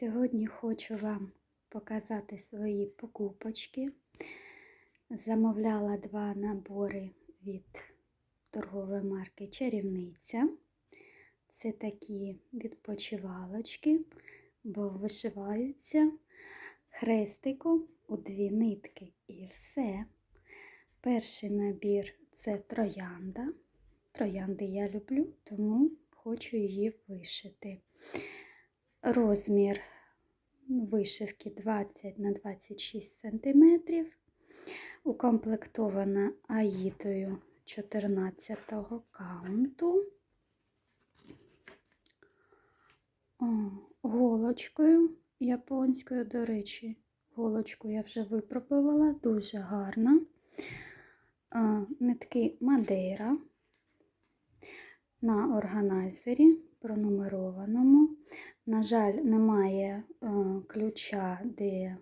Сьогодні хочу вам показати свої покупочки. Замовляла два набори від торгової марки Чарівниця. Це такі відпочивалочки, бо вишиваються хрестиком у дві нитки і все. Перший набір це троянда. Троянди я люблю, тому хочу її вишити. Розмір вишивки 20 на 26 см. Укомплектована аїдою 14 каунту. О, голочкою японською, до речі, голочку я вже випробувала, дуже гарна. Нитки Мадейра на органайзері пронумерованому. На жаль, немає е, ключа, де е,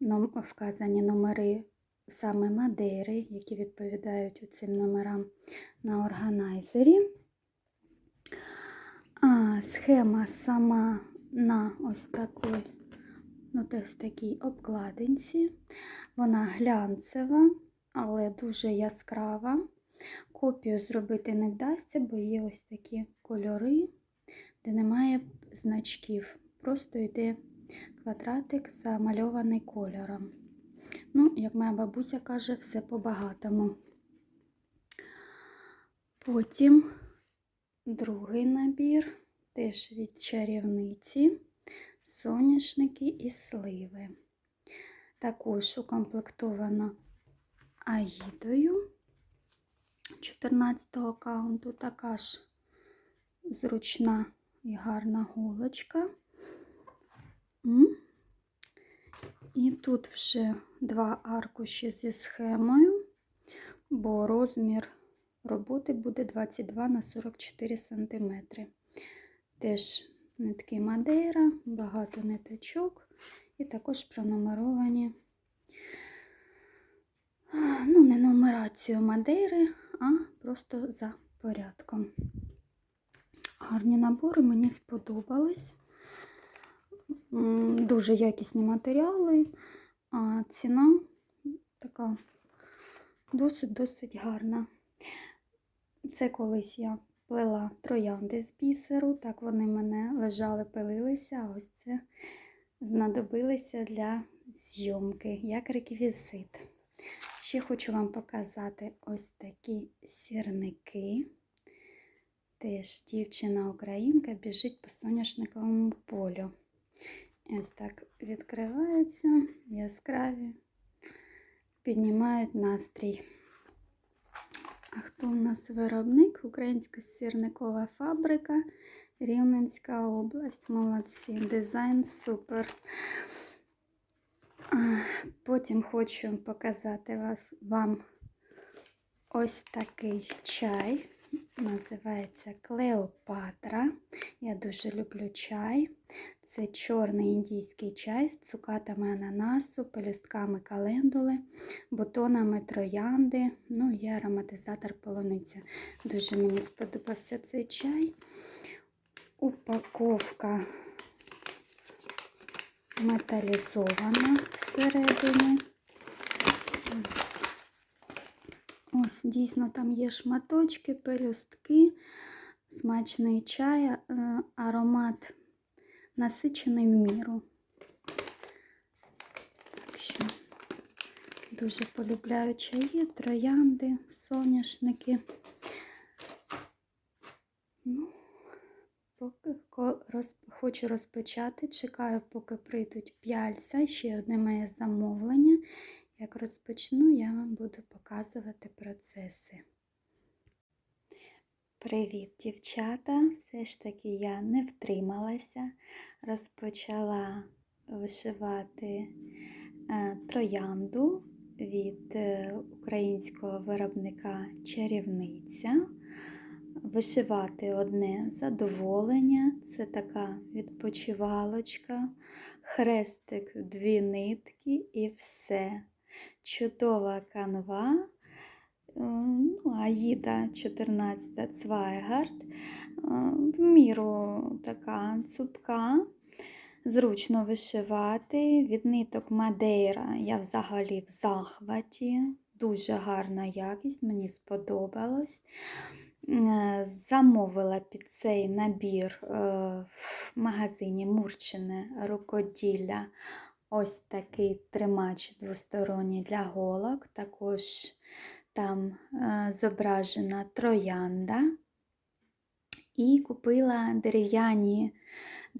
ном, вказані номери саме Мадейри, які відповідають цим номерам на органайзері. А, Схема сама на ось такій, ну, ось такій обкладинці. Вона глянцева, але дуже яскрава. Копію зробити не вдасться, бо є ось такі кольори, де немає значків. Просто йде квадратик замальований кольором. Ну, як моя бабуся каже, все по-багатому. Потім другий набір, теж від чарівниці, соняшники і сливи. Також укомплектовано аїдою. 14 го аккаунту така ж зручна і гарна голочка. І тут вже два аркуші зі схемою, бо розмір роботи буде 22 на 44 см. Теж нитки Мадейра, багато ниточок і також пронумеровані, ну, не нумерацію Мадейри, а просто за порядком. Гарні набори мені сподобались. Дуже якісні матеріали, а ціна така досить-досить гарна. Це колись я плела троянди з бісеру, так вони мене лежали, пилилися, а ось це знадобилися для зйомки, як реквізит. Ще хочу вам показати ось такі сірники. Теж дівчина-українка біжить по соняшниковому полю. Ось так відкриваються, яскраві, піднімають настрій. А хто у нас виробник? Українська сірникова фабрика, Рівненська область. Молодці, дизайн супер. Потім хочу показати вас, вам ось такий чай. Називається Клеопатра. Я дуже люблю чай. Це чорний індійський чай з цукатами ананасу, пелюстками календули, бутонами троянди, ну і ароматизатор полуниця. Дуже мені сподобався цей чай. Упаковка металізована всередині. Ось, дійсно, там є шматочки, пелюстки, смачний чай, е, аромат насичений в міру. Так що дуже полюбляю чаї, троянди, соняшники. Ну, поки хочу розпочати, чекаю, поки прийдуть п'яльця, ще одне моє замовлення. Як розпочну, я вам буду показувати процеси. Привіт, дівчата! Все ж таки я не втрималася, розпочала вишивати е, троянду від е, українського виробника чарівниця. Вишивати одне задоволення, це така відпочивалочка, хрестик дві нитки і все чудова канва, ну, Аїда 14 Цвайгард, в міру така цупка, Зручно вишивати. Від ниток Мадейра я взагалі в захваті. Дуже гарна якість, мені сподобалось. Е, Замовила під цей набір е, в магазині Мурчине рукоділля. Ось такий тримач двосторонній для голок. Також там е, зображена троянда. І купила дерев'яні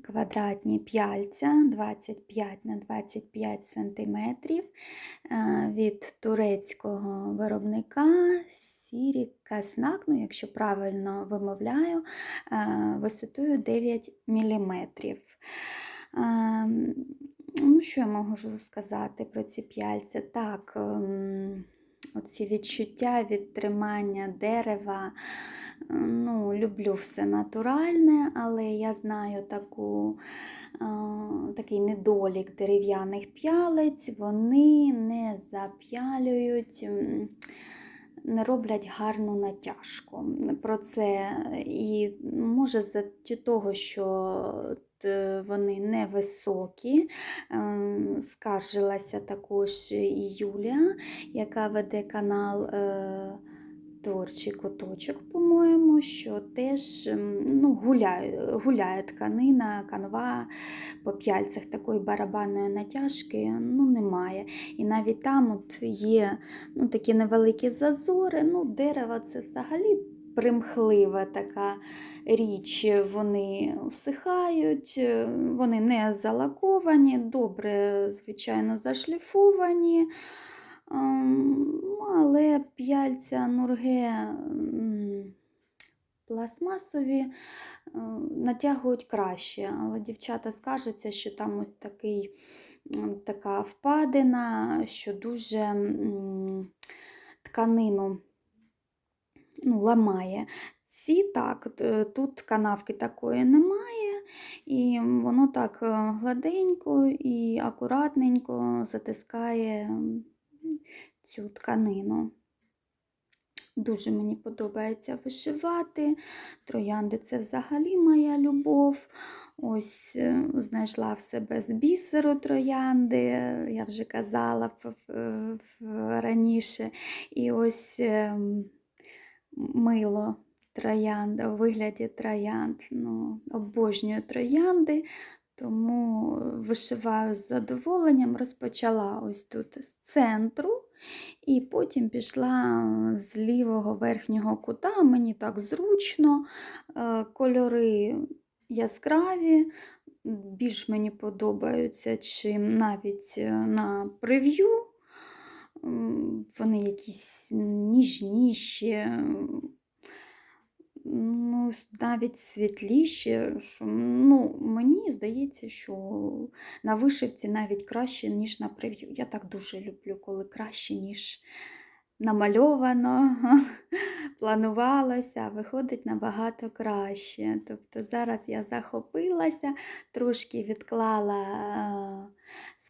квадратні п'яльця 25 на 25 см від турецького виробника Сірі Каснак, ну, якщо правильно вимовляю, е, висотою 9 мм. Ну, що я можу сказати про ці п'яльця? Так, ем, оці відчуття від тримання дерева. Ну, Люблю все натуральне, але я знаю таку, е, такий недолік дерев'яних п'ялиць, вони не зап'ялюють, не роблять гарну натяжку. Про це і може за того, що вони невисокі. Ем, Скаржилася також і Юлія, яка веде канал. е, Творчий куточок, по-моєму, що теж ну, гуляє, гуляє тканина, канва по п'яльцях такої барабанної натяжки ну, немає. І навіть там от є ну, такі невеликі зазори. Ну, Дерево це взагалі примхлива така річ. Вони всихають, вони не залаковані, добре, звичайно, зашліфовані. Ем, Але п'яльця нурге пластмасові е, натягують краще, але дівчата скажуться, що там от такий, така впадина, що дуже тканину ну, ламає. Ці так, тут канавки такої немає, і воно так е, гладенько і акуратненько затискає цю тканину. Дуже мені подобається вишивати. Троянди це взагалі моя любов. Ось е, знайшла в себе з бісеру троянди, я вже казала в- в- в- раніше. І ось ем, мило троянда у вигляді троянд. Ну, обожнюю троянди, тому вишиваю з задоволенням. Розпочала ось тут з центру. І потім пішла з лівого верхнього кута. Мені так зручно, е, кольори яскраві, більш мені подобаються, чим навіть е, на прев'ю. Вони якісь ніжніші, ну, навіть світліші. Що, ну, мені здається, що на вишивці навіть краще, ніж на прев'ю. Я так дуже люблю, коли краще, ніж намальовано, планувалося, виходить набагато краще. Тобто зараз я захопилася, трошки відклала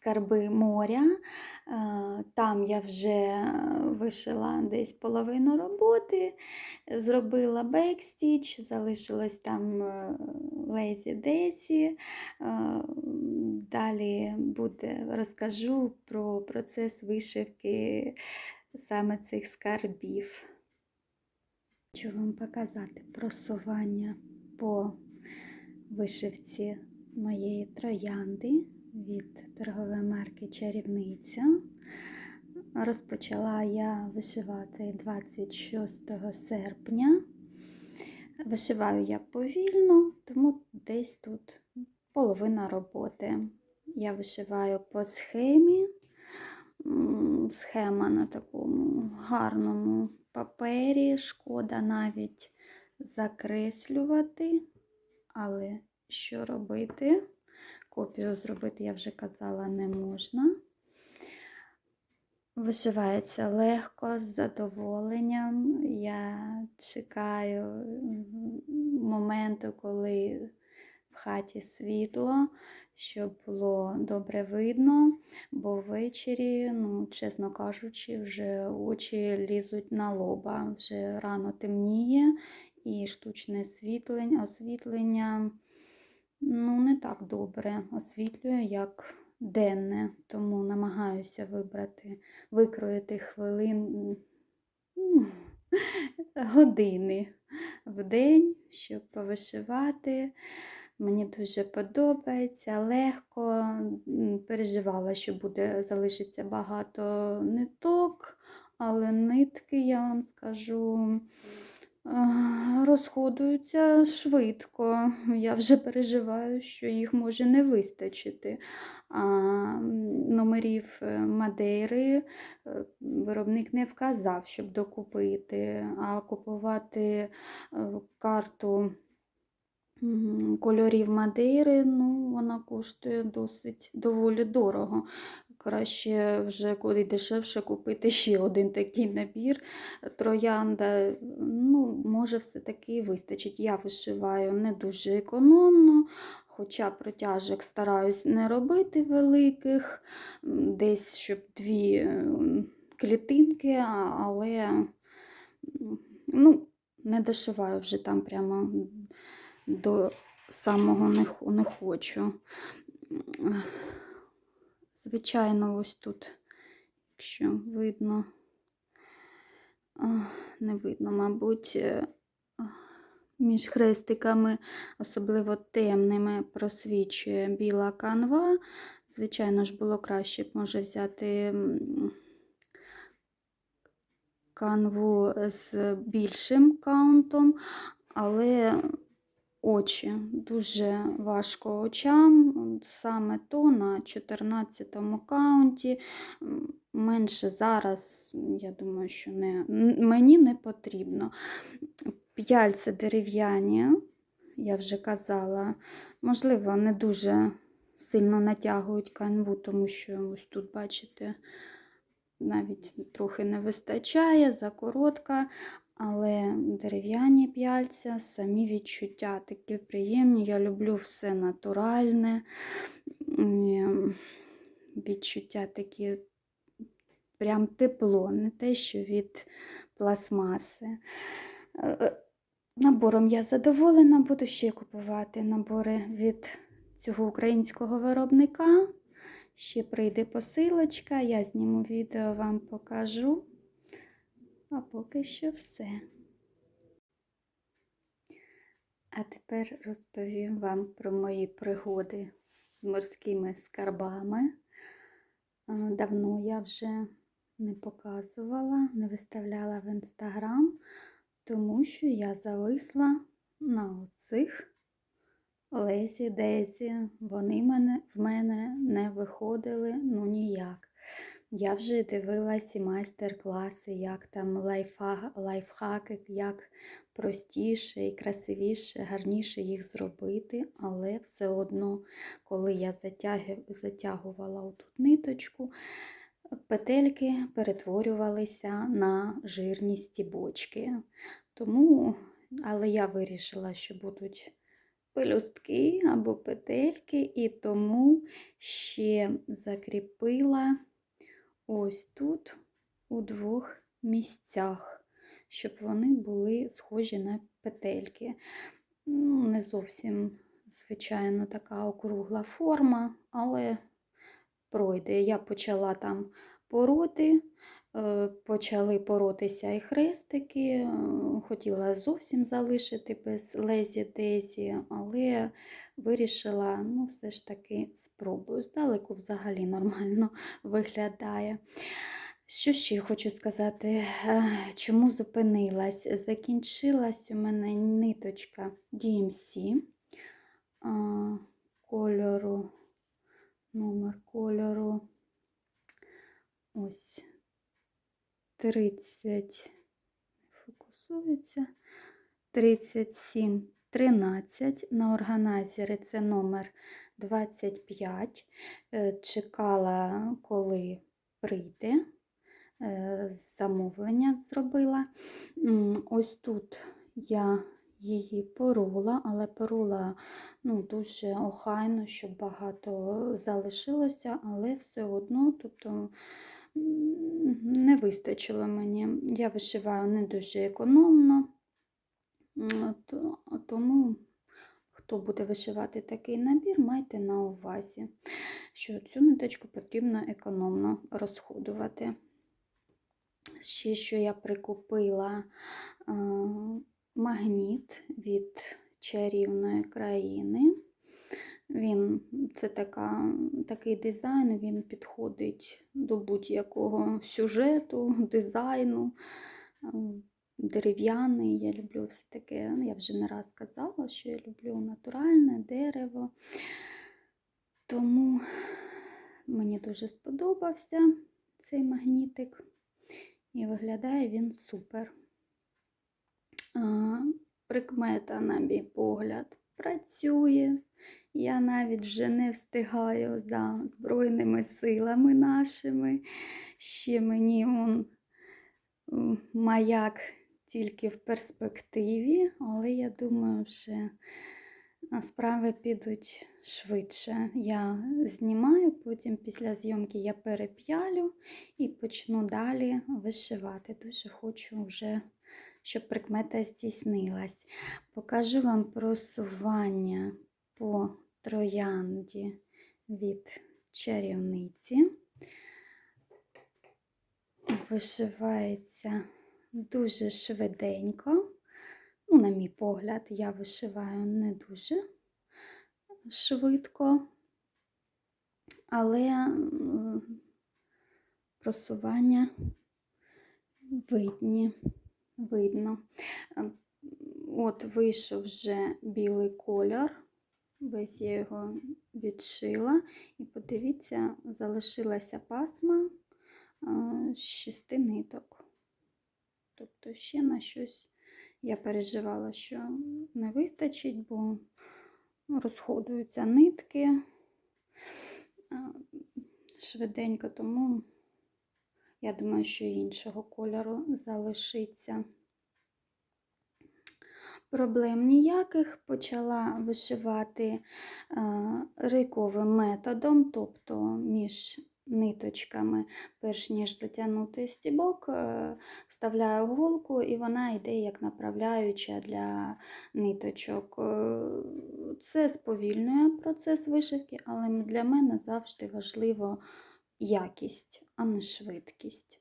скарби моря. Е, Там я вже вишила десь половину роботи, зробила бекстіч, залишилось там е, лезі десі. Е, Далі буде, розкажу про процес вишивки саме цих скарбів. Хочу вам показати просування по вишивці моєї троянди від торгової марки Чарівниця. Розпочала я вишивати 26 серпня. Вишиваю я повільно, тому десь тут половина роботи. Я вишиваю по схемі. Схема на такому гарному папері. Шкода навіть закреслювати. Але що робити? Копію зробити, я вже казала, не можна. Вишивається легко, з задоволенням. Я чекаю моменту, коли в хаті світло, щоб було добре видно, бо ввечері, ну, чесно кажучи, вже очі лізуть на лоба, вже рано темніє і штучне освітлення, ну, не так добре освітлює, як денне, тому намагаюся вибрати, викроїти хвилин ну, години в день, щоб повишивати. Мені дуже подобається, легко. Переживала, що буде залишиться багато ниток, але нитки, я вам скажу, розходуються швидко. Я вже переживаю, що їх може не вистачити. А номерів е, Мадейри е, виробник не вказав, щоб докупити, а купувати е, карту кольорів Мадейри, ну, вона коштує досить доволі дорого. Краще вже коли дешевше купити ще один такий набір. Троянда, ну, може, все-таки вистачить. Я вишиваю не дуже економно, хоча протяжок стараюсь не робити великих, десь щоб дві е, клітинки, але ну, не дошиваю вже там прямо до самого не, не хочу. Звичайно, ось тут, якщо видно, не видно, мабуть, е, між хрестиками, особливо темними, просвічує біла канва. Звичайно ж, було краще б може взяти канву з більшим каунтом, але очі дуже важко очам, саме то на 14 каунті. Менше зараз, я думаю, що не, мені не потрібно. П'яльця дерев'яні, я вже казала, можливо, не дуже сильно натягують канву, тому що ось тут, бачите, навіть трохи не вистачає, закоротка, але дерев'яні п'яльця, самі відчуття такі приємні. Я люблю все натуральне, ем, відчуття такі прям тепло, не те, що від пластмаси. Е, Набором я задоволена, буду ще купувати набори від цього українського виробника. Ще прийде посилочка, я зніму відео, вам покажу. А поки що все. А тепер розповім вам про мої пригоди з морськими скарбами. Давно я вже не показувала, не виставляла в інстаграм, тому що я зависла на оцих Лесі Дезі. Вони мене, в мене не виходили ну ніяк. Я вже дивилась і майстер-класи, як там лайфхаки, як простіше і красивіше, гарніше їх зробити, але все одно, коли я затягувала оту ниточку, петельки перетворювалися на жирні стібочки. Тому, але я вирішила, що будуть пелюстки або петельки, і тому ще закріпила ось тут у двох місцях, щоб вони були схожі на петельки. Ну, не зовсім, звичайно, така округла форма, але пройде. Я почала там пороти, е, почали поротися і хрестики. е, Хотіла зовсім залишити без лезі дезі, але вирішила, ну, все ж таки спробую. Здалеку взагалі нормально виглядає. Що ще хочу сказати, е, чому зупинилась? Закінчилась у мене ниточка DMC кольору, номер кольору. Ось 30, фокусується, 37, 13. На органайзері це номер 25. Е, Чекала, коли прийде. Е, Замовлення зробила. Ось тут я її порола, але порола ну, дуже охайно, щоб багато залишилося, але все одно, тобто не вистачило мені. Я вишиваю не дуже економно, тому хто буде вишивати такий набір, майте на увазі, що цю ниточку потрібно економно розходувати. Ще що я прикупила магніт від чарівної країни. Він, це така, такий дизайн, він підходить до будь-якого сюжету, дизайну, дерев'яний. Я люблю все таке, ну, я вже не раз казала, що я люблю натуральне дерево. Тому мені дуже сподобався цей магнітик. І виглядає він супер. Прикмета, на мій погляд, працює. Я навіть вже не встигаю за Збройними силами нашими. Ще мені он, маяк тільки в перспективі, але я думаю, вже справи підуть швидше. Я знімаю, потім після зйомки я переп'ялю і почну далі вишивати. Дуже хочу вже, щоб прикмета здійснилась. Покажу вам просування по троянді від чарівниці. Вишивається дуже швиденько. Ну, на мій погляд, я вишиваю не дуже швидко, але просування видні, видно. Е, От вийшов вже білий кольор, весь я його відшила, і подивіться, залишилася пасма з шести ниток. Тобто ще на щось я переживала, що не вистачить, бо розходуються нитки швиденько, тому я думаю, що іншого кольору залишиться. Проблем ніяких почала вишивати е, рейковим методом, тобто між ниточками, перш ніж затягнути стібок, е, вставляю голку і вона йде як направляюча для ниточок. Е, Це сповільнює процес вишивки, але для мене завжди важливо якість, а не швидкість.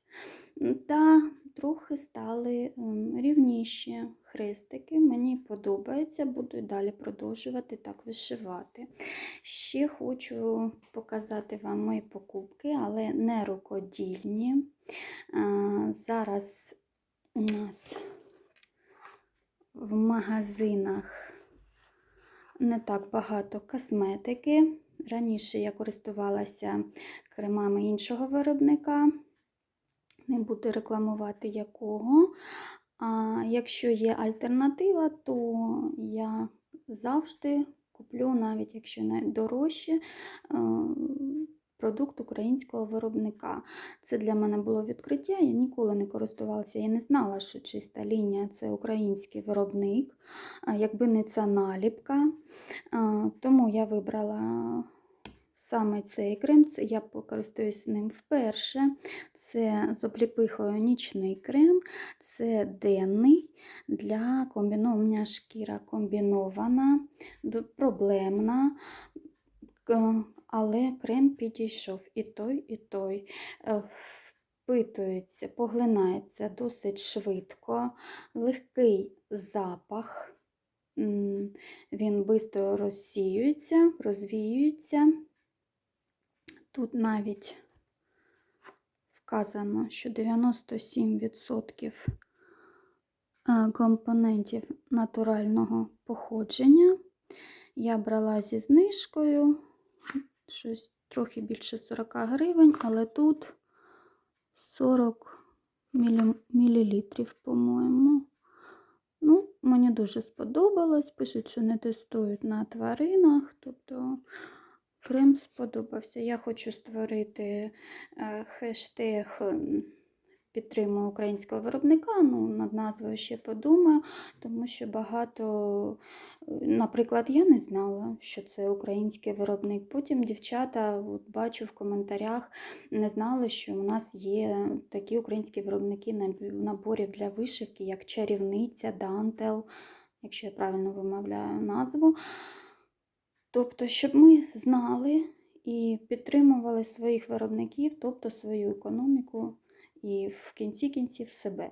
Та трохи стали ем, рівніші хрестики. Мені подобається, буду далі продовжувати так вишивати. Ще хочу показати вам мої покупки, але не рукодільні. Зараз у нас в магазинах не так багато косметики. Раніше я користувалася кремами іншого виробника, не буду рекламувати якого. А якщо є альтернатива, то я завжди куплю, навіть якщо не дорожче, е, продукт українського виробника. Це для мене було відкриття. Я ніколи не користувалася, я не знала, що чиста лінія це український виробник, якби не ця наліпка. Тому я вибрала саме цей крем, я користуюсь ним вперше. Це з обліпихою нічний крем, це денний для комбіновання шкіра комбінована, проблемна. Але крем підійшов і той, і той. Е, Впитується, поглинається досить швидко, легкий запах. Він швидко розсіюється, розвіюється. Тут навіть вказано, що 97% е, компонентів натурального походження. Я брала зі знижкою щось трохи більше 40 гривень, але тут 40 мл, по-моєму. Ну, мені дуже сподобалось. Пишуть, що не тестують на тваринах, тобто крем сподобався. Я хочу створити е, хештег підтримую українського виробника. Ну, над назвою ще подумаю, тому що багато, е, наприклад, я не знала, що це український виробник. Потім дівчата, от бачу в коментарях, не знали, що у нас є такі українські виробники наб- наборів для вишивки, як чарівниця, дантел. якщо я правильно вимовляю назву. Тобто, щоб ми знали і підтримували своїх виробників, тобто свою економіку і в кінці кінців себе.